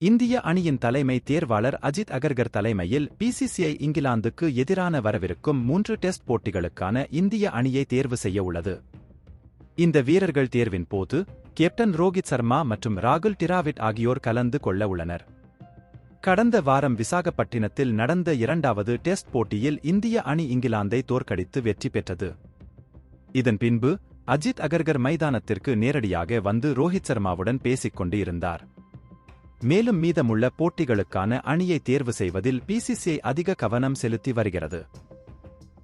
இந்திய அணியின் தலைமை தேர்வாளர் அஜித் அகர்கர் தலைமையில் பிசிசிஐ இங்கிலாந்துக்கு எதிரான வரவிருக்கும் மூன்று டெஸ்ட் போட்டிகளுக்கான இந்திய அணியை தேர்வு செய்ய உள்ளது. இந்த வீரர்கள் தேர்வின் போது கேப்டன் ரோஹித் சர்மா மற்றும் ராகுல் டிராவிட் ஆகியோர் கலந்து கொள்ள உள்ளனர். கடந்த வாரம் விசாகப்பட்டினத்தில் நடந்த இரண்டாவது டெஸ்ட் போட்டியில் இந்திய அணி இங்கிலாந்தை தோற்கடித்து வெற்றி பெற்றது. இதன் பின்பு அஜித் அகர்கர் மைதானத்திற்கு நேரடியாக வந்து ரோஹித் சர்மாவுடன் பேசிக் கொண்டு இருந்தார். மேலும் மீதமுள்ள போட்டிகளுக்கான அணியை தேர்வு செய்வதில் பிசிசிஐ அதிக கவனம் செலுத்தி வருகிறது.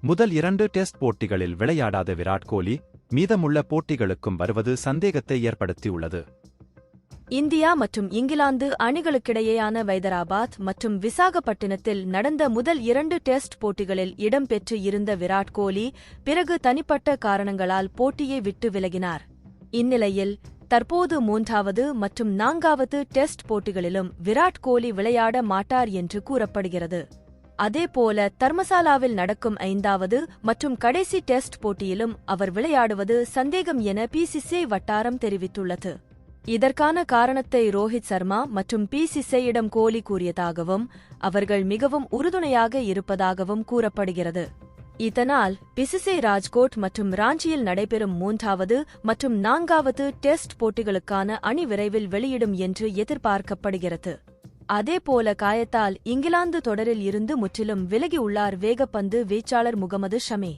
முதல் இரண்டு டெஸ்ட் போட்டிகளில் விளையாடாத விராட் கோலி மீதமுள்ள போட்டிகளுக்கும் வருவது சந்தேகத்தை ஏற்படுத்தியுள்ளது. இந்தியா மற்றும் இங்கிலாந்து அணிகளுக்கிடையேயான வைதராபாத் மற்றும் விசாகப்பட்டினத்தில் நடந்த முதல் இரண்டு டெஸ்ட் போட்டிகளில் இடம்பெற்று இருந்த விராட் கோலி பிறகு தனிப்பட்ட காரணங்களால் போட்டியை விட்டு விலகினார். இந்நிலையில் தற்போது மூன்றாவது மற்றும் நான்காவது டெஸ்ட் போட்டிகளிலும் விராட் கோலி விளையாட மாட்டார் என்று கூறப்படுகிறது. அதேபோல தர்மசாலாவில் நடக்கும் ஐந்தாவது மற்றும் கடைசி டெஸ்ட் போட்டியிலும் அவர் விளையாடுவது சந்தேகம் என பிசிசிஐ வட்டாரம் தெரிவித்துள்ளது. இதற்கான காரணத்தை ரோஹித் சர்மா மற்றும் பிசிசிஐயிடம் கோலி கூறியதாகவும் அவர்கள் மிகவும் உறுதுணையாக இருப்பதாகவும் கூறப்படுகிறது. இதனால் பிசிசை ராஜ்கோட் மற்றும் ராஞ்சியில் நடைபெறும் மூன்றாவது மற்றும் நான்காவது டெஸ்ட் போட்டிகளுக்கான அணி விரைவில் வெளியிடும் என்று எதிர்பார்க்கப்படுகிறது. அதேபோல காயத்தால் இங்கிலாந்து தொடரில் இருந்து முற்றிலும் விலகியுள்ளார் வேகப்பந்து வீச்சாளர் முகமது ஷமி.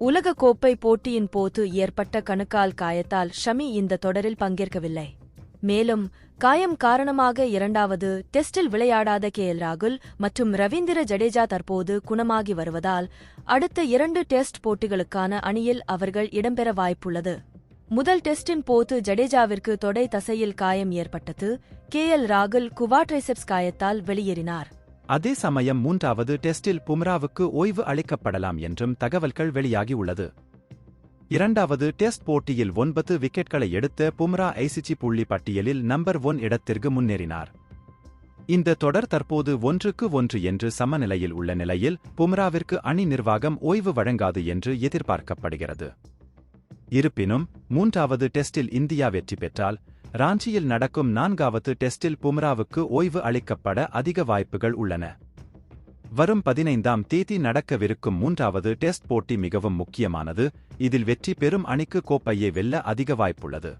உலகக்கோப்பை போட்டியின் போது ஏற்பட்ட கணுக்கால் காயத்தால் ஷமி இந்த தொடரில் பங்கேற்கவில்லை. மேலும் காயம் காரணமாக இரண்டாவது டெஸ்டில் விளையாடாத கே எல் ராகுல் மற்றும் ரவீந்திர ஜடேஜா தற்போது குணமாகி வருவதால் அடுத்த இரண்டு டெஸ்ட் போட்டிகளுக்கான அணியில் அவர்கள் இடம்பெற வாய்ப்புள்ளது. முதல் டெஸ்டின் போது ஜடேஜாவிற்கு தொடை தசையில் காயம் ஏற்பட்டது. கே எல் ராகுல் குவாட்ரைசெப்ஸ் காயத்தால் வெளியேறினார். அதே சமயம் மூன்றாவது டெஸ்டில் பும்ராவுக்கு ஓய்வு அளிக்கப்படலாம் என்றும் தகவல்கள் வெளியாகியுள்ளது இரண்டாவது டெஸ்ட் போட்டியில் ஒன்பது விக்கெட்களை எடுத்த பும்ரா ஐசிசி புள்ளி பட்டியலில் நம்பர் ஒன் இடத்திற்கு முன்னேறினார். இந்த தொடர் தற்போது ஒன்றுக்கு ஒன்று என்று சமநிலையில் உள்ள நிலையில் பும்ராவிற்கு அணி நிர்வாகம் ஓய்வு வழங்காது என்று எதிர்பார்க்கப்படுகிறது. இருப்பினும் மூன்றாவது டெஸ்டில் இந்தியா வெற்றி பெற்றால் ராஞ்சியில் நடக்கும் நான்காவது டெஸ்டில் பும்ராவுக்கு ஓய்வு அளிக்கப்பட அதிக வாய்ப்புகள் உள்ளன. வரும் பதினைந்தாம் தேதி நடக்கவிருக்கும் மூன்றாவது டெஸ்ட் போட்டி மிகவும் முக்கியமானது. இதில் வெற்றி பெறும் அணிக்கு கோப்பையை வெல்ல அதிக வாய்ப்புள்ளது.